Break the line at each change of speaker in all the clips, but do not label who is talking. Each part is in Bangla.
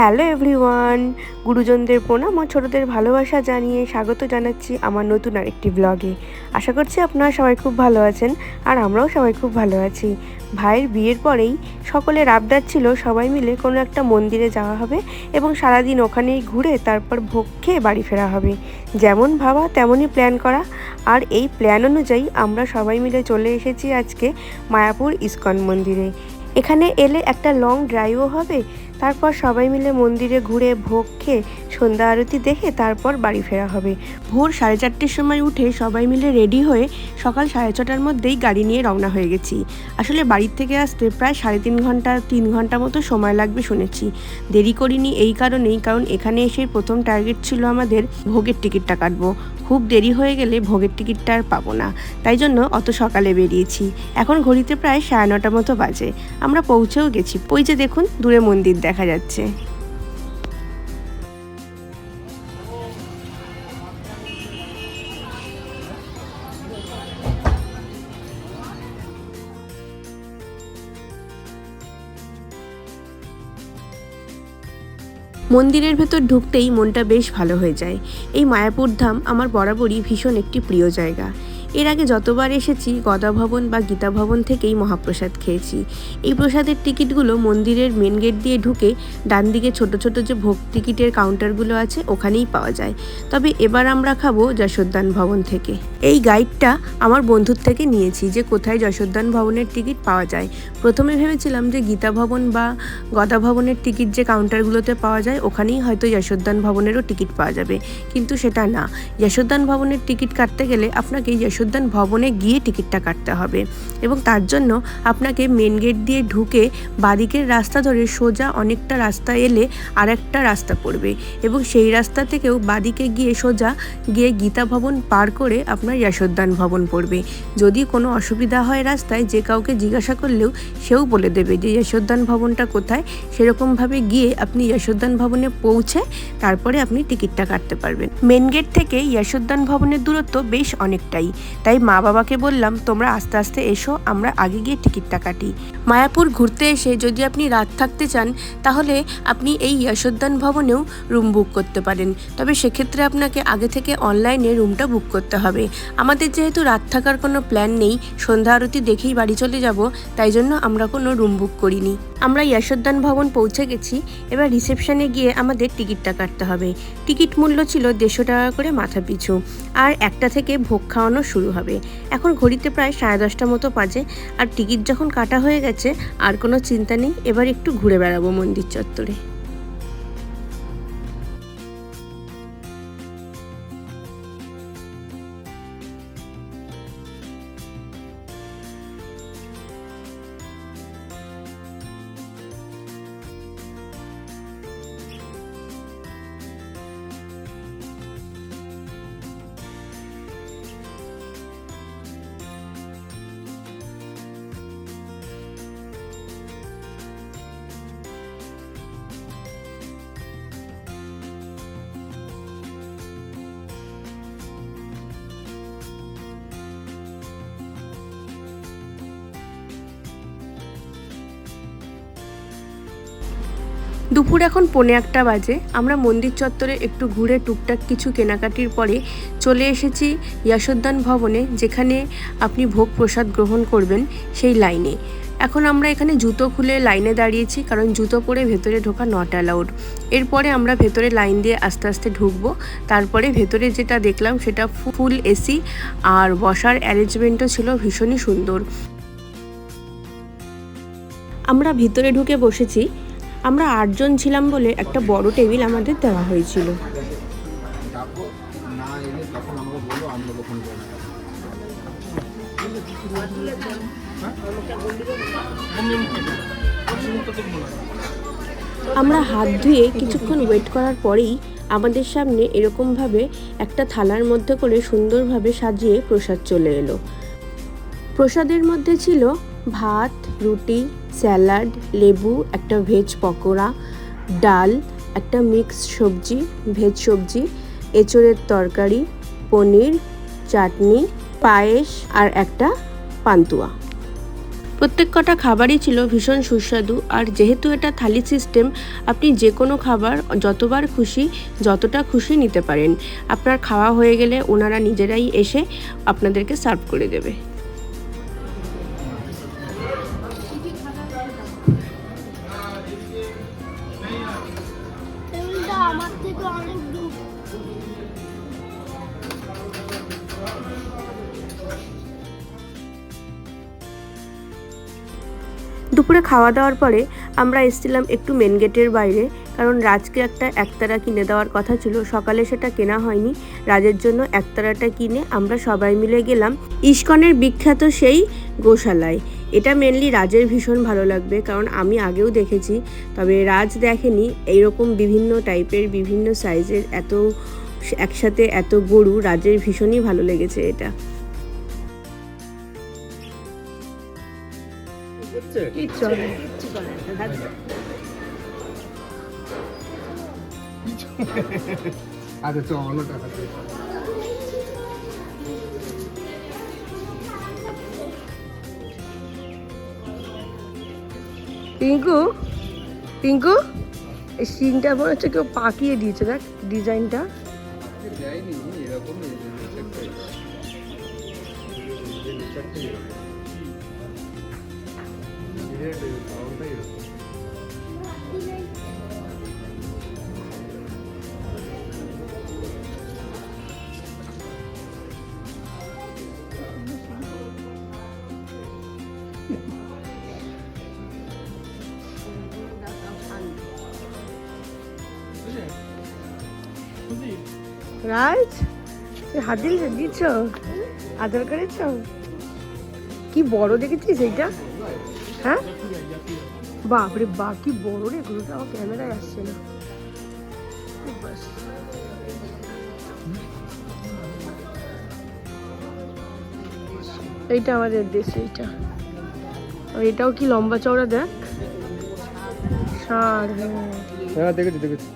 হ্যালো এভরিওয়ান, গুরুজনদের প্রণাম ও ছোটদের ভালোবাসা জানিয়ে স্বাগত জানাচ্ছি আমার নতুন আরেকটি ব্লগে আশা করছি আপনারা সবাই খুব ভালো আছেন আর আমরাও সবাই খুব ভালো আছি। ভাইয়ের বিয়ের পরেই সকলের আবদার ছিল সবাই মিলে কোনো একটা মন্দিরে যাওয়া হবে এবং সারাদিন ওখানেই ঘুরে তারপর ভোগ খেয়ে বাড়ি ফেরা হবে। যেমন ভাবা তেমনই প্ল্যান করা। আর এই প্ল্যান অনুযায়ী আমরা সবাই মিলে চলে এসেছি আজকে মায়াপুর ইস্কন মন্দিরে। এখানে এলে একটা লং ড্রাইভও হবে। তারপর সবাই মিলে মন্দিরে ঘুরে ভোগ খেয়ে সন্ধ্যা আরতি দেখে তারপর বাড়ি ফেরা হবে। ভোর সাড়ে চারটের সময় উঠে সবাই মিলে রেডি হয়ে সকাল সাড়ে ছটার মধ্যেই গাড়ি নিয়ে রওনা হয়ে গেছি। আসলে বাড়ির থেকে আসতে প্রায় সাড়ে তিন ঘণ্টা তিন ঘণ্টা মতো সময় লাগবে শুনেছি। দেরি করিনি এই কারণেই, কারণ এখানে এসে প্রথম টার্গেট ছিল আমাদের ভোগের টিকিটটা কাটবো। খুব দেরি হয়ে গেলে ভোগের টিকিটটা আর পাবো না। তাই জন্য অত সকালে বেরিয়েছি। এখন ঘড়িতে প্রায় সাড়ে নটা মতো বাজে। আমরা পৌঁছেও গেছি। ওই যে দেখুন, দূরে মন্দির দেখা যাচ্ছে। মন্দিরের ভেতর ঢুকতেই মনটা বেশ ভালো হয়ে যায়। এই মায়াপুর ধাম আমার বরাবরই ভীষণ একটি প্রিয় জায়গা। এর আগে যতবার এসেছি গদা ভবন বা গীতা ভবন থেকেই মহাপ্রসাদ খেয়েছি। এই প্রসাদের টিকিটগুলো মন্দিরের মেন গেট দিয়ে ঢুকে ডান দিকে ছোট ছোট যে ভোগ টিকিটের কাউন্টারগুলো আছে, ওখানেই পাওয়া যায়। তবে এবার আমরা খাব যশোদ্যান ভবন থেকে। এই গাইডটা আমার বন্ধুর থেকে নিয়েছি যে কোথায় যশোদ্যান ভবনের টিকিট পাওয়া যায়। প্রথমে ভেবেছিলাম যে গীতা ভবন বা গদা ভবনের টিকিট যে কাউন্টারগুলোতে পাওয়া যায়, ওখানেই হয়তো যশোদ্যান ভবনেরও টিকিট পাওয়া যাবে। কিন্তু সেটা না। যশোদ্যান ভবনের টিকিট কাটতে গেলে আপনাকে যশোদ্যান ভবনে গিয়ে টিকিটটা কাটতে হবে এবং তার জন্য আপনাকে মেন গেট দিয়ে ঢুকে বাদিকের রাস্তা ধরে সোজা অনেকটা রাস্তা এলে আর একটা রাস্তা পড়বে এবং সেই রাস্তা থেকেও বাদিকে গিয়ে সোজা গিয়ে গীতা ভবন পার করে আপনার যশোদ্যান ভবন পড়বে। যদি কোনো অসুবিধা হয় রাস্তায়, যে কাউকে জিজ্ঞাসা করলেও সেও বলে দেবে যে যশোদ্যান ভবনটা কোথায়। সেরকমভাবে গিয়ে আপনি যশোদ্যান ভবনে পৌঁছে তারপরে আপনি টিকিটটা কাটতে পারবেন। মেন গেট থেকে যশোদ্যান ভবনের দূরত্ব বেশ অনেকটাই। তাই মা বাবাকে বললাম, তোমরা আস্তে আস্তে এসো, আমরা আগে গিয়ে টিকিটটা কাটি। মায়াপুর ঘুরতে এসে যদি আপনি রাত থাকতে চান, তাহলে আপনি এই যশোদ্যান ভবনেও রুম বুক করতে পারেন। তবে সেক্ষেত্রে আপনাকে আগে থেকে অনলাইনে রুমটা বুক করতে হবে। আমাদের যেহেতু রাত থাকার কোনো প্ল্যান নেই, সন্ধ্যা আরতি দেখেই বাড়ি চলে যাব, তাই জন্য আমরা কোনো রুম বুক করিনি। আমরা যশোদ্যান ভবন পৌঁছে গেছি, এবার রিসেপশনে গিয়ে আমাদের টিকিটটা কাটতে হবে। টিকিট মূল্য ছিল দেড়শো টাকা করে মাথা পিছু আর একটা থেকে ভোগ খাওয়ানো শুরু হবে। এখন ঘড়িতে প্রায় সাড়ে দশটা মতো বাজে আর টিকিট যখন কাটা হয়ে গেছে, আর কোনো চিন্তা নেই, এবার একটু ঘুরে বেড়াবো মন্দির চত্বরে। দুপুর এখন পৌনে একটা বাজে। আমরা মন্দির চত্বরে একটু ঘুরে টুকটাক কিছু কেনাকাটির পরে চলে এসেছি যশোদ্যান ভবনে, যেখানে আপনি ভোগ প্রসাদ গ্রহণ করবেন সেই লাইনে। এখন আমরা এখানে জুতো খুলে লাইনে দাঁড়িয়েছি, কারণ জুতো পরে ভেতরে ঢোকা নট অ্যালাউড এরপরে আমরা ভেতরে লাইন দিয়ে আস্তে আস্তে ঢুকবো। তারপরে ভেতরে যেটা দেখলাম সেটা ফুল এসি আর বসার অ্যারেঞ্জমেন্টও ছিল ভীষণই সুন্দর। আমরা ভিতরে ঢুকে বসেছি। আমরা আটজন ছিলাম বলে একটা বড় টেবিল আমাদের দেওয়া হয়েছিল।
আমরা
হাত ধুয়ে কিছুক্ষণ ওয়েট করার পরেই আমাদের সামনে এরকমভাবে একটা থালার মধ্যে করে সুন্দরভাবে সাজিয়ে প্রসাদ চলে এলো। প্রসাদের মধ্যে ছিল ভাত, রুটি, স্যালাড, লেবু, একটা ভেজ পকোড়া, ডাল, একটা মিক্স সবজি, ভেজ সবজি, এঁচড়ের তরকারি, পনির, চাটনি, পায়েস আর একটা পান্তুয়া। প্রত্যেক কটা খাবারই ছিল ভীষণ সুস্বাদু আর যেহেতু এটা থালি সিস্টেম, আপনি যে কোনো খাবার যতবার খুশি, যতটা খুশি নিতে পারেন। আপনার খাওয়া হয়ে গেলে ওনারা নিজেরাই এসে আপনাদেরকে সার্ভ করে দেবে। দুপুরে খাওয়া দাওয়ার পরে আমরা এসেছিলাম একটু মেন গেটের বাইরে, কারণ রাজকে একটা একতারা কিনে দেওয়ার কথা ছিল। সকালে সেটা কেনা হয়নি। রাজের জন্য একতারাটা কিনে আমরা সবাই মিলে গেলাম ইস্কনের বিখ্যাত সেই গোশালায়। এটা মেনলি রাজের ভীষণ ভালো লাগবে, কারণ আমি আগেও দেখেছি। তবে রাজ দেখেনি, এইরকম বিভিন্ন টাইপের, বিভিন্ন সাইজের এত একসাথে এত গরু, রাজের ভীষণই ভালো লেগেছে এটা।
আচ্ছা চ অন্য টাকা দে।
পিঙ্কু পিঙ্কু এই সিনটা মনে হচ্ছে কেউ পাকিয়ে দিয়েছে দেখ ডিজাইনটা।
দেয়নি যে ধরনটাই এরকম।
রাজ তুই হাত দিচ্ছ আদর কি বড় দেখেছিস এইটা বাপরে বাকি বড় রে গরুটা আমার ক্যামেরায় আসছে না। এইটা আমাদের দেশ, এইটা। এটাও কি লম্বা চওড়া দেখ? ষাঁড় হ্যাঁ।
হ্যাঁ দেখেছি দেখেছি।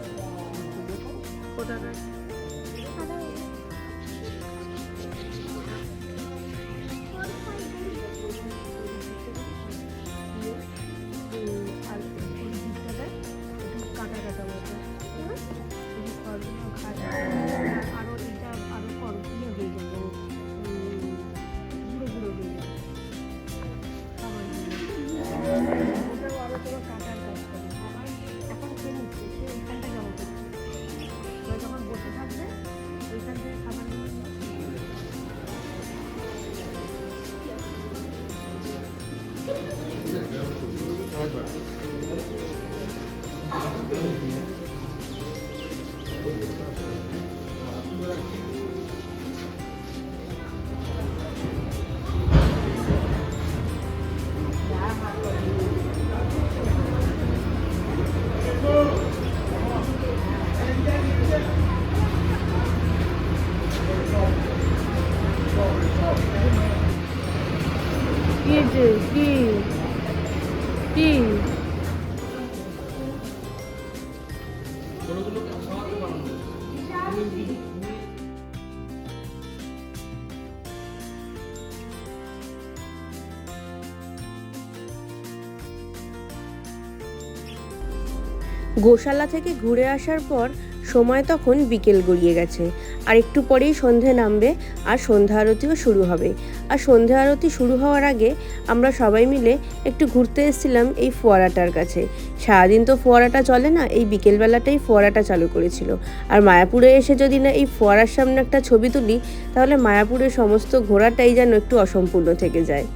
গোশালা থেকে ঘুরে আসার পর সময় তখন বিকেল গড়িয়ে গেছে। আর একটু পরেই সন্ধে নামবে, আর সন্ধ্যা আরতিও শুরু হবে। আর সন্ধ্যা আরতি শুরু হওয়ার আগে আমরা সবাই মিলে একটু ঘুরতে এসেছিলাম এই ফোয়ারাটার কাছে। সারাদিন তো ফোয়ারাটা চলে না, এই বিকেলবেলাটাই ফোয়ারাটা চালু করেছিল। আর মায়াপুরে এসে যদি না এই ফোয়ারার সামনে একটা ছবি তুলি, তাহলে মায়াপুরের সমস্ত ঘোরাটাই যেন একটু অসম্পূর্ণ থেকে যায়।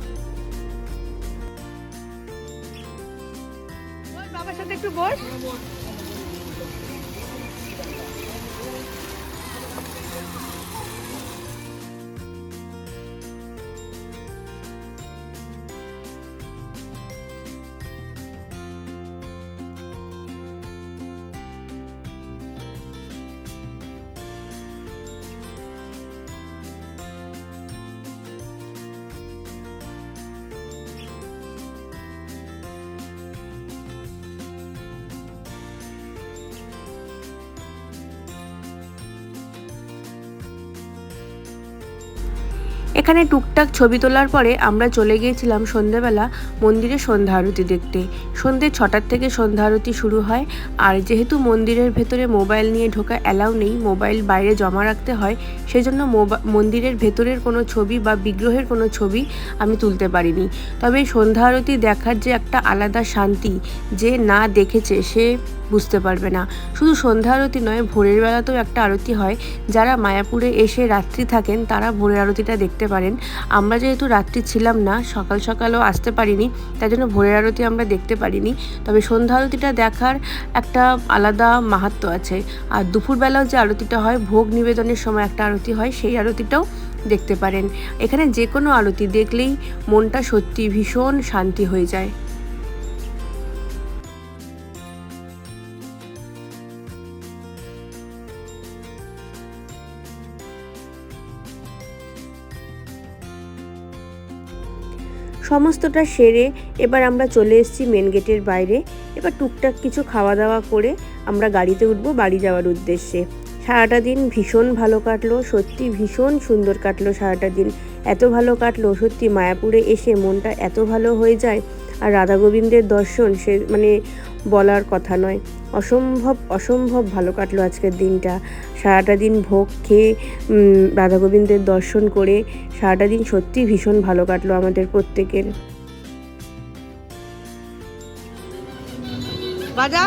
এখানে টুকটাক ছবি তোলার পরে আমরা চলে গিয়েছিলাম সন্ধেবেলা মন্দিরে সন্ধ্যা আরতি দেখতে। সন্ধ্যে ছটার থেকে সন্ধ্যা আরতি শুরু হয়। আর যেহেতু মন্দিরের ভেতরে মোবাইল নিয়ে ঢোকা অ্যালাউ নেই, মোবাইল বাইরে জমা রাখতে হয়, সেজন্য মন্দিরের ভেতরের কোনো ছবি বা বিগ্রহের কোনো ছবি আমি তুলতে পারিনি। তবে সন্ধ্যা আরতি দেখার যে একটা আলাদা শান্তি যে না দেখেছে সে বুঝতে পারবে না। শুধু সন্ধ্যা আরতি নয়, ভোরের বেলাতেও একটা আরতি হয়। যারা মায়াপুরে এসে রাত্রি থাকেন, তারা ভোরের আরতিটা দেখতে পারেন। আমরা যেহেতু রাত্রি ছিলাম না, সকাল সকালও আসতে পারিনি, তাই জন্য ভোরের আরতি আমরা দেখতে পারিনি। তবে সন্ধ্যা আরতিটা দেখার একটা আলাদা মাহাত্ম আছে। আর দুপুরবেলাও যে আরতিটা হয়, ভোগ নিবেদনের সময় একটা আরতি হয়, সেই আরতিটাও দেখতে পারেন। এখানে যে কোনো আরতি দেখলেই মনটা সত্যি ভীষণ শান্তি হয়ে যায়। সমস্তটা সেরে এবার আমরা চলে এসেছি মেন গেটের বাইরে। এবার টুকটাক কিছু খাওয়া দাওয়া করে আমরা গাড়িতে উঠবো বাড়ি যাওয়ার উদ্দেশ্যে। সারাটা দিন ভীষণ ভালো কাটলো, সত্যি ভীষণ সুন্দর কাটলো সারাটা দিন। এত ভালো কাটলো, সত্যি মায়াপুরে এসে মনটা এত ভালো হয়ে যায়। আর রাধা গোবিন্দের দর্শন সে মানে বলার কথা নয়। অসম্ভব অসম্ভব ভালো কাটলো আজকের দিনটা। সারাটা দিন ভোগ খেয়ে রাধাগোবিন্দের রাধা গোবিন্দের দর্শন করে সারাটা দিন সত্যি ভীষণ ভালো কাটলো আমাদের প্রত্যেকের।
বাজা?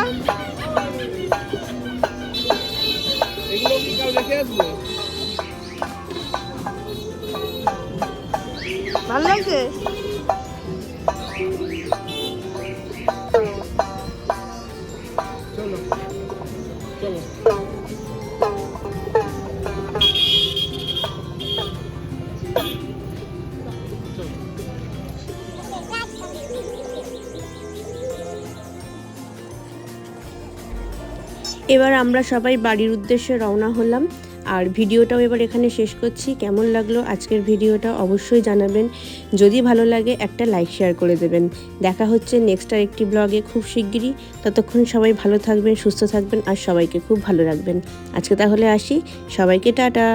এবার আমরা সবাই বাড়ির উদ্দেশ্যে রওনা হলাম। আর ভিডিওটাও এবার এখানে শেষ করছি। কেমন লাগল আজকের ভিডিওটা অবশ্যই জানাবেন। যদি ভালো লাগে একটা লাইক, শেয়ার করে দেবেন। দেখা হচ্ছে নেক্সট আর একটি ব্লগে খুব শিগগিরই। ততক্ষণ সবাই ভালো থাকবেন, সুস্থ থাকবেন, আর সবাইকে খুব ভালো রাখবেন। আজকে তাহলে আসি। সবাইকে টাটা।